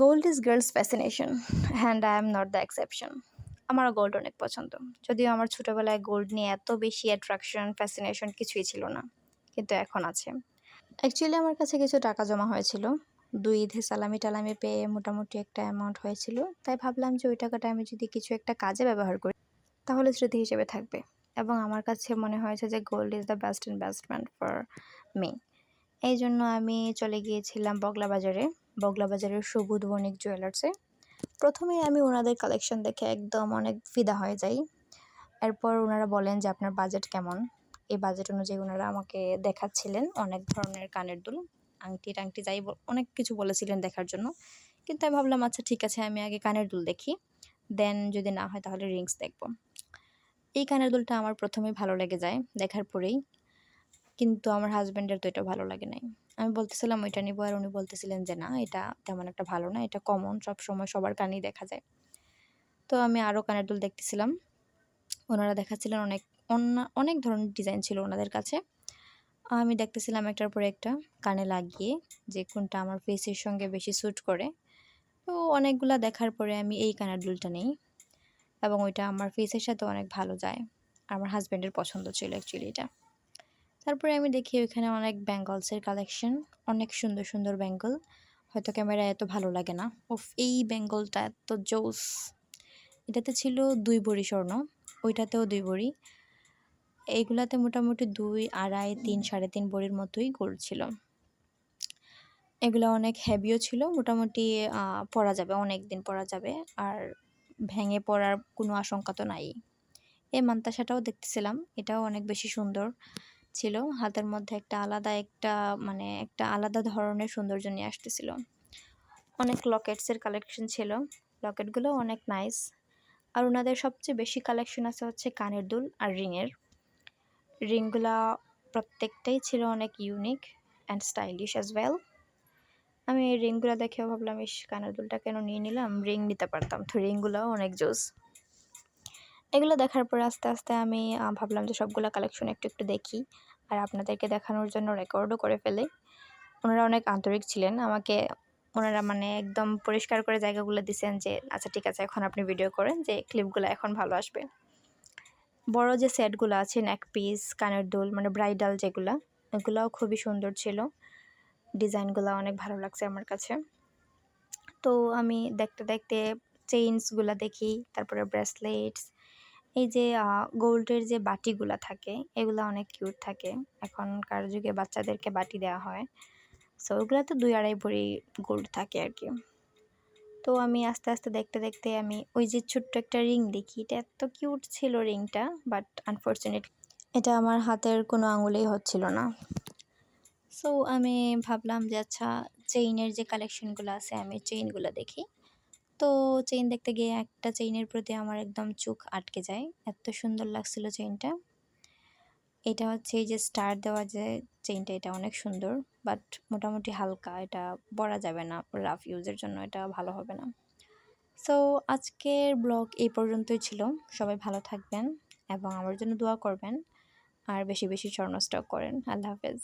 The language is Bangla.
Gold is girls fascination and I am not the exception আমারও গোল্ড অনেক পছন্দ। যদিও আমার ছোটোবেলায় গোল্ড নিয়ে এত বেশি অ্যাট্রাকশন ফ্যাসিনেশন কিছুই ছিল না, কিন্তু এখন আছে। অ্যাকচুয়ালি আমার কাছে কিছু টাকা জমা হয়েছিল। দুই ঈদে সালামি টালামি পেয়ে মোটামুটি একটা অ্যামাউন্ট হয়েছিল। তাই ভাবলাম যে ওই টাকাটা আমি যদি কিছু একটা কাজে ব্যবহার করি, তাহলে স্মৃতি হিসেবে থাকবে। এবং আমার কাছে মনে হয়েছে যে gold is the best investment for me এই জন্য আমি চলে গিয়েছিলাম বগলা বাজারে। বগলা বাজারের সবুজ বণিক জুয়েলার্সে। প্রথমেই আমি ওনাদের কালেকশন দেখে একদম অনেক ফিদা হয়ে যাই। এরপর ওনারা বলেন যে, আপনার বাজেট কেমন? এই বাজেট অনুযায়ী ওনারা আমাকে দেখাচ্ছিলেন অনেক ধরনের কানের দুল। আংটি টাংটি যাই অনেক কিছু বলেছিলেন দেখার জন্য। কিন্তু আমি ভাবলাম আচ্ছা ঠিক আছে, আমি আগে কানের দুল দেখি। দেন যদি না হয়, তাহলে রিংস দেখব। এই কানের দুলটা আমার প্রথমেই ভালো লেগে যায় দেখার পরেই। কিন্তু আমার হাজব্যান্ডের তো এটা ভালো লাগে নাই। আমি বলতেছিলাম, ওইটা নিবো। আর উনি বলতেছিলেন যে, না, এটা তেমন একটা ভালো না, এটা কমন সব সময় সবার কানেই দেখা যায়। তো আমি আরও কানের দুল দেখতেছিলাম। ওনারা দেখাচ্ছিলেন অনেক, অন্য, অনেক ধরনের ডিজাইন ছিল ওনাদের কাছে। আমি দেখতেছিলাম একটার পরে একটা কানে লাগিয়ে যে, কোনটা আমার ফেসের সঙ্গে বেশি স্যুট করে? তো অনেকগুলা দেখার পরে আমি এই কানের দুলটা নেই এবং ওইটা আমার ফেসের সাথে অনেক ভালো যায়। আমার হাজব্যান্ডের পছন্দ ছিল অ্যাকচুয়ালি এটা। তারপরে আমি দেখি ওইখানে অনেক ব্যাঙ্গলসের কালেকশন অনেক সুন্দর সুন্দর ব্যাঙ্গল হয়তো ক্যামেরা এত ভালো লাগে না। ওফ এই বেঙ্গলটা এত জোস। এটাতে ছিল দুই বড়ি স্বর্ণ, ওইটাতেও দুই বড়ি। এইগুলাতে মোটামুটি দুই, আড়াই, তিন, সাড়ে তিন বড়ির মতোই গোল্ড ছিল। এগুলো অনেক হ্যাভিও ছিল, মোটামুটি পরা যাবে অনেক দিন পরা যাবে। আর ভেঙে পড়ার কোনো আশঙ্কা তো নাই। এই মান্তাসাটাও দেখতেছিলাম, এটাও অনেক বেশি সুন্দর। ছিল। হাতের মধ্যে একটা আলাদা একটা মানে একটা আলাদা ধরনের সৌন্দর্য নিয়ে আসতেছিল। অনেক লকেটসের কালেকশন ছিল। লকেটগুলো অনেক নাইস আর ওনাদের সবচেয়ে বেশি কালেকশন আছে হচ্ছে কানের দুল আর রিংয়ের। রিংগুলা প্রত্যেকটাই ছিল অনেক unique and stylish as well আমি এই রিংগুলো দেখেও ভাবলাম, ইস, কানের দুলটা কেন নিয়ে নিলাম? রিং নিতে পারতাম। তো রিংগুলোও অনেক জোস। এগুলো দেখার পর আস্তে আস্তে আমি ভাবলাম যে সবগুলো কালেকশন একটু একটু দেখি। আর আপনাদেরকে দেখানোর জন্য রেকর্ডও করে ফেলে। ওনারা অনেক আন্তরিক ছিলেন। আমাকে ওনারা মানে একদম পরিষ্কার করে জায়গাগুলো দিছেন যে আচ্ছা ঠিক আছে, এখন আপনি ভিডিও করেন যে ক্লিপগুলো এখন ভালো আসবে। বড় যে সেটগুলো আছে নেক পিস কানের দুল মানে ব্রাইডাল যেগুলো, এগুলোও খুবই সুন্দর ছিল। ডিজাইনগুলো অনেক ভালো লাগছে আমার কাছে। তো আমি দেখতে দেখতে চেইনসগুলো দেখি, তারপরে ব্রেসলেটস এই যে গোল্ডের যে বাটিগুলো থাকে, এগুলো অনেক কিউট থাকে। এখনকার যুগে বাচ্চাদেরকে বাটি দেওয়া হয়। সো, ওগুলো তো দুই আড়াই ভরি গোল্ড থাকে আর কি তো আমি আস্তে আস্তে দেখতে দেখতে আমি ওই যে ছোট্ট একটা রিং দেখি। এটা এত কিউট ছিল রিংটা, বাট আনফর্চুনেট এটা আমার হাতের কোনো আঙুলেই হচ্ছিল না। সো, আমি ভাবলাম যে আচ্ছা চেইনের যে কালেকশনগুলো আছে, আমি চেইনগুলো দেখি। তো চেইন দেখতে গিয়ে একটা চেইনের প্রতি আমার একদম চোখ আটকে যায়। এত সুন্দর লাগছিল চেইনটা এটা হচ্ছে এই যে স্টার দেওয়া যে চেইনটা এটা অনেক সুন্দর বাট মোটামুটি হালকা। এটা পরা যাবে না রাফ ইউজের জন্য এটা ভালো হবে না। সো আজকের ব্লগ এই পর্যন্তই ছিল। সবাই ভালো থাকবেন এবং আমার জন্য দোয়া করবেন। আর বেশি বেশি স্বর্ণ স্টক করেন। আল্লাহ হাফেজ।